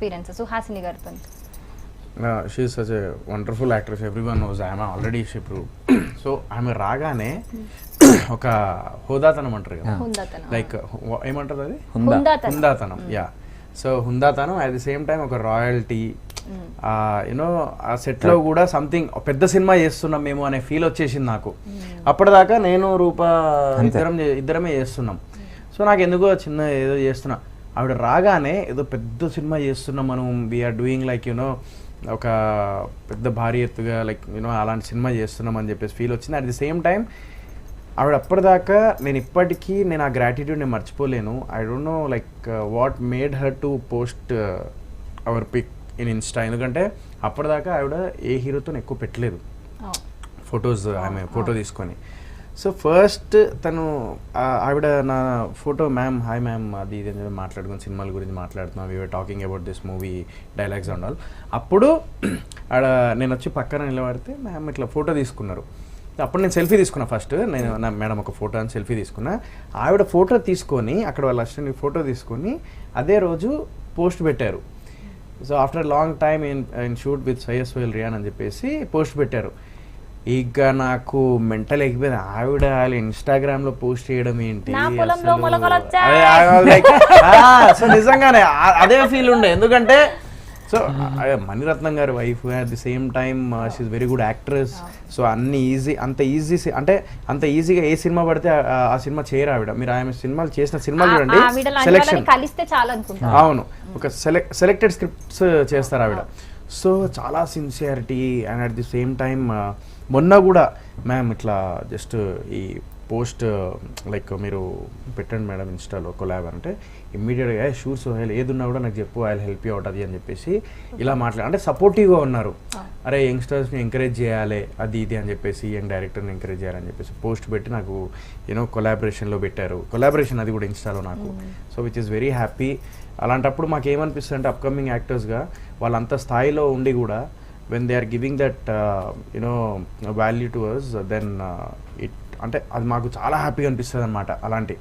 Experience Suhasini గారితో she such a wonderful actress every one knows ఆమె already she prove so ఆమె రాగానే ఒక హోదాతనం అంటారు కదా. లైక్ ఏమంటారు అది? హుందా. హుందాతనం. యా సో హుందాతనం అట్ ది సేమ్ టైం ఒక రాయల్టీ యూనో ఆ సెట్లో కూడా సంథింగ్ పెద్ద సినిమా చేస్తున్నాం మేము అనే ఫీల్ వచ్చేసింది నాకు. అప్పటిదాకా నేను రూప ఇద్దరం ఇద్దరమే చేస్తున్నాం. సో నాకు ఎందుకో చిన్న ఏదో చేస్తున్నా. ఆవిడ రాగానే ఏదో పెద్ద సినిమా చేస్తున్నాం మనం వీఆర్ డూయింగ్ లైక్ యూనో ఒక పెద్ద భారీ ఎత్తుగా లైక్ యూనో అలాంటి సినిమా చేస్తున్నాం అని చెప్పేసి ఫీల్ వచ్చింది. అట్ ది సేమ్ టైం ఆవిడ అప్పటిదాకా నేను ఇప్పటికీ నేను ఆ గ్రాటిట్యూడ్ నేను మర్చిపోలేను. I don't know like what made her to post our pic in insta ఎందుకంటే అప్పటిదాకా ఆవిడ ఏ హీరోతో ఎక్కువ పెట్టలేదు. ఫొటోస్ ఆమె ఫోటో తీసుకొని. సో ఫస్ట్ తను ఆవిడ నా ఫోటో మ్యామ్ హాయ్ మ్యామ్ అది ఇది అని మాట్లాడుకుని సినిమాల గురించి మాట్లాడుతున్నాం. We're talking about this movie dialogues and all అప్పుడు ఆడ నేను వచ్చి పక్కన నిలబడితే మ్యామ్ ఇట్లా ఫోటో తీసుకున్నారు. అప్పుడు నేను సెల్ఫీ తీసుకున్నా ఫస్ట్. నేను నా మేడం ఒక ఫోటో అని సెల్ఫీ తీసుకున్నా. ఆవిడ ఫోటో తీసుకొని అక్కడ వాళ్ళ అసిస్టెంట్ ఫోటో తీసుకొని అదే రోజు పోస్ట్ పెట్టారు. So after long time in in shoot with Syed వైల్ రియాన్ అని చెప్పేసి పోస్ట్ పెట్టారు. ఇక నాకు మెంటల్ ఎక్కిపోయింది ఆవిడ వాళ్ళు ఇన్స్టాగ్రామ్లో పోస్ట్ చేయడం ఏంటి? సో నిజంగానే అదే ఫీల్ ఉండే. ఎందుకంటే సో మణిరత్నం గారి wife at the same time she very good actress so అన్ని ఈజీ అంత ఈజీ అంటే అంత ఈజీగా ఏ సినిమా పడితే ఆ- సినిమా చేయరు ఆవిడ. మీరు ఆమె సినిమాలు చేసిన సినిమాలు చూడండి. సెలెక్షన్ అవును. ఒక సెలెక్ట్ సెలెక్టెడ్ స్క్రిప్ట్స్ చేస్తారు ఆవిడ. సో చాలా sincerity and at the same time మొన్న కూడా మ్యామ్ ఇట్లా జస్ట్ ఈ పోస్ట్ లైక్ మీరు పెట్టండి మేడం ఇన్స్టాలో కొలాబ్ అంటే ఇమ్మీడియట్గా షూర్ సో ఏదున్నా కూడా నాకు చెప్పు ఐ హెల్ప్ యూ అవుట్ అది అని చెప్పేసి ఇలా మాట్లాడు అంటే సపోర్టివ్గా ఉన్నారు. అరే యంగ్స్టర్స్ని ఎంకరేజ్ చేయాలి అది ఇది అని చెప్పేసి యంగ్ డైరెక్టర్ని ఎంకరేజ్ చేయాలని చెప్పేసి పోస్ట్ పెట్టి నాకు యూనో కొలాబరేషన్లో పెట్టారు. కొలాబరేషన్ అది కూడా ఇన్స్టాలో నాకు. So which is very happy అలాంటప్పుడు మాకు ఏమనిపిస్తుంది అంటే అప్కమింగ్ యాక్టర్స్గా వాళ్ళంత స్థాయిలో ఉండి కూడా when they are giving that you know value to us then it అంటే అది మాకు చాలా హ్యాపీగా అనిపిస్తుంది అనమాట అలాంటి.